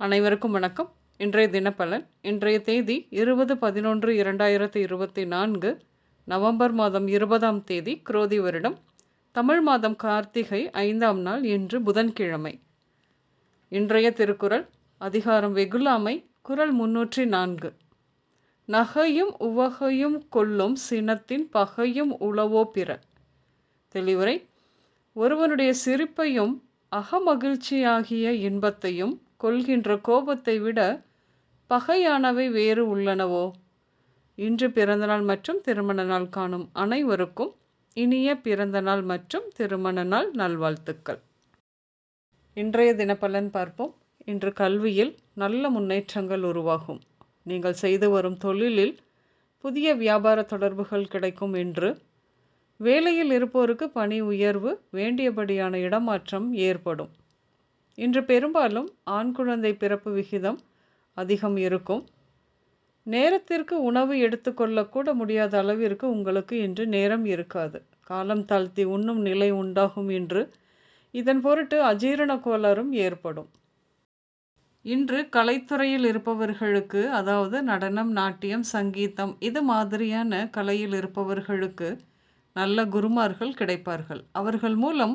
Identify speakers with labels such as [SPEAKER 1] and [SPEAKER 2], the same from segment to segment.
[SPEAKER 1] அனைவருக்கும் வணக்கம். இன்றைய தினப்பலன் இன்றைய தேதி இருபது பதினொன்று இரண்டாயிரத்தி இருபத்தி நான்கு நவம்பர் மாதம் இருபதாம் தேதி குரோதி வருடம். தமிழ் மாதம் கார்த்திகை ஐந்தாம் நாள் இன்று புதன்கிழமை. இன்றைய திருக்குறள் அதிகாரம் வெகுலாமை குரல் முன்னூற்றி நான்கு. நகையும் உவகையும் கொள்ளும் சினத்தின் பகையும் உளவோ பிற. தெளிவுரை ஒருவனுடைய சிரிப்பையும் அகமகிழ்ச்சியாகிய இன்பத்தையும் கொள்கின்ற கோபத்தை விட பகையானவை வேறு உள்ளனவோ? இன்று பிறந்தநாள் மற்றும் திருமண நாள் காணும் அனைவருக்கும் இனிய பிறந்த நாள் மற்றும் திருமண நாள் நல்வாழ்த்துக்கள். இன்றைய தினப்பலன் பார்ப்போம். இன்று கல்வியில் நல்ல முன்னேற்றங்கள் உருவாகும். நீங்கள் செய்து வரும் தொழிலில் புதிய வியாபார தொடர்புகள் கிடைக்கும் என்று வேலையில் இருப்போருக்கு பணி உயர்வு வேண்டியபடியான இடமாற்றம் ஏற்படும். இன்று பெரும்பாலும் ஆண் குழந்தை பிறப்பு விகிதம் அதிகம் இருக்கும். நேரத்திற்கு உணவு எடுத்துக்கொள்ளக்கூட முடியாத அளவிற்கு உங்களுக்கு இன்று நேரம் இருக்காது. காலம் தாழ்த்தி உண்ணும் நிலை உண்டாகும் என்று இதன் பொருட்டு அஜீரண கோளாறும் ஏற்படும். இன்று கலைத்துறையில் இருப்பவர்களுக்கு அதாவது நடனம் நாட்டியம் சங்கீதம் இது மாதிரியான கலையில் இருப்பவர்களுக்கு நல்ல குருமார்கள் கிடைப்பார்கள். அவர்கள் மூலம்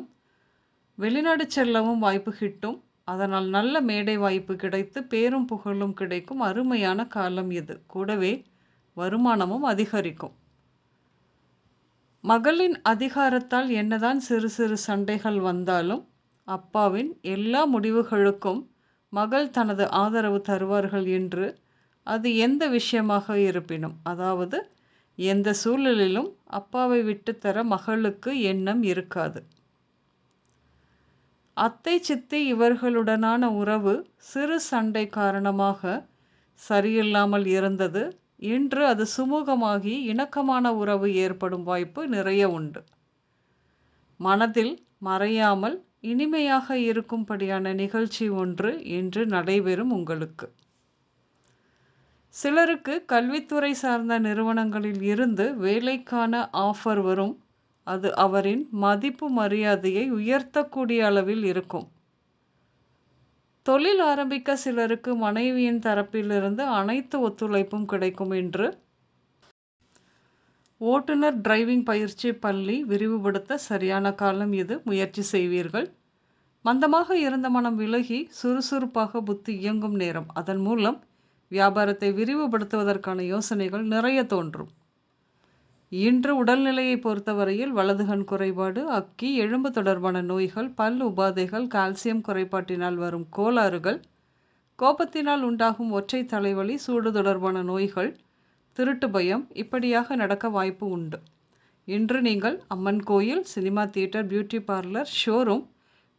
[SPEAKER 1] வெளிநாடு செல்லவும் வாய்ப்பு கிட்டும். அதனால் நல்ல மேடை வாய்ப்பு கிடைத்து பேரும் புகழும் கிடைக்கும். அருமையான காலம் இது. கூடவே வருமானமும் அதிகரிக்கும். மகளின் அதிகாரத்தால் என்னதான் சிறு சிறு சண்டைகள் வந்தாலும் அப்பாவின் எல்லா முடிவுகளுக்கும் மகள் தனது ஆதரவு தருவார்கள் என்று அது எந்த விஷயமாக இருப்பினும். அதாவது எந்த சூழலிலும் அப்பாவை விட்டுத்தர தர மகளுக்கு எண்ணம் இருக்காது. அத்தை சித்தி இவர்களுடனான உறவு சிறு சண்டை காரணமாக சரியில்லாமல் இருந்தது. இன்று அது சுமூகமாகி இணக்கமான உறவு ஏற்படும் வாய்ப்பு நிறைய உண்டு. மனதில் மறையாமல் இனிமையாக இருக்கும்படியான நிகழ்ச்சி ஒன்று இன்று நடைபெறும் உங்களுக்கு. சிலருக்கு கல்வித்துறை சார்ந்த நிறுவனங்களில் இருந்து வேலைக்கான ஆஃபர் வரும். அது அவரின் மதிப்பு மரியாதையை உயர்த்தக்கூடிய அளவில் இருக்கும். தொழில் ஆரம்பிக்க சிலருக்கு மனைவியின் தரப்பிலிருந்து அனைத்து ஒத்துழைப்பும் கிடைக்கும் என்று ஓட்டுநர் டிரைவிங் பயிற்சி பள்ளி விரிவுபடுத்த சரியான காலம் இது முயற்சி செய்வீர்கள்? மந்தமாக இருந்த மனம் விலகி சுறுசுறுப்பாக புத்தி இயங்கும் நேரம். அதன் மூலம் வியாபாரத்தை விரிவுபடுத்துவதற்கான யோசனைகள் நிறைய தோன்றும். இன்று உடல்நிலையை பொறுத்தவரையில் வலதுகண் குறைபாடு அக்கி எலும்பு தொடர்பான நோய்கள் பல் உபாதைகள் கால்சியம் குறைபாட்டினால் வரும் கோளாறுகள் கோபத்தினால் உண்டாகும் ஒற்றை தலைவலி சூடு தொடர்பான நோய்கள் திருட்டு பயம் இப்படியாக நடக்க வாய்ப்பு உண்டு. இன்று நீங்கள் அம்மன் கோயில் cinema theatre beauty parlour showroom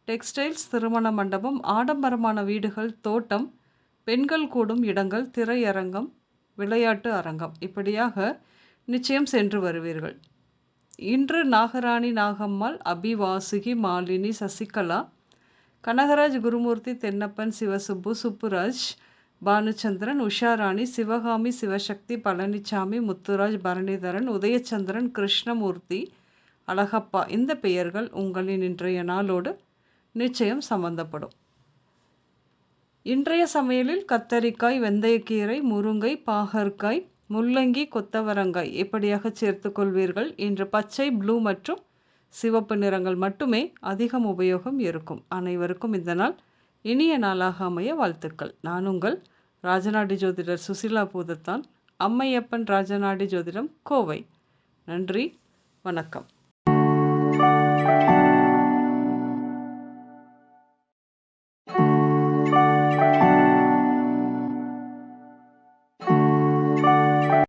[SPEAKER 1] textiles திருமண மண்டபம் ஆடம்பரமான வீடுகள் தோட்டம் பெண்கள் கூடும் இடங்கள் திரையரங்கம் விளையாட்டு அரங்கம் இப்படியாக நிச்சயம் சென்று வருவீர்கள். இன்று நாகராணி நாகம்மாள் அபிவாசுகி மாலினி சசிகலா கனகராஜ் குருமூர்த்தி தென்னப்பன் சிவசுப்பு சுப்புராஜ் பானுச்சந்திரன் உஷாராணி சிவகாமி சிவசக்தி பழனிசாமி முத்துராஜ் பரணிதரன் உதயச்சந்திரன் கிருஷ்ணமூர்த்தி அழகப்பா இந்த பெயர்கள் உங்களின் இன்றைய நாளோடு நிச்சயம் சம்பந்தப்படும். இன்றைய சமையலில் கத்தரிக்காய் வெந்தயக்கீரை முருங்கை பாகற்காய் முள்ளங்கி கொத்தவரங்காய் எப்படியாக சேர்த்து கொள்வீர்கள் இன்று பச்சை ப்ளூ மற்றும் சிவப்பு நிறங்கள் மட்டுமே அதிகம் உபயோகம் இருக்கும். அனைவருக்கும் இந்த நாள் இனிய நாளாக அமைய வாழ்த்துக்கள். நான் உங்கள் ராஜநாடி ஜோதிடர் சுசிலா பூதத்தான். அம்மையப்பன் ராஜநாடி ஜோதிடம் கோவை. நன்றி. வணக்கம்.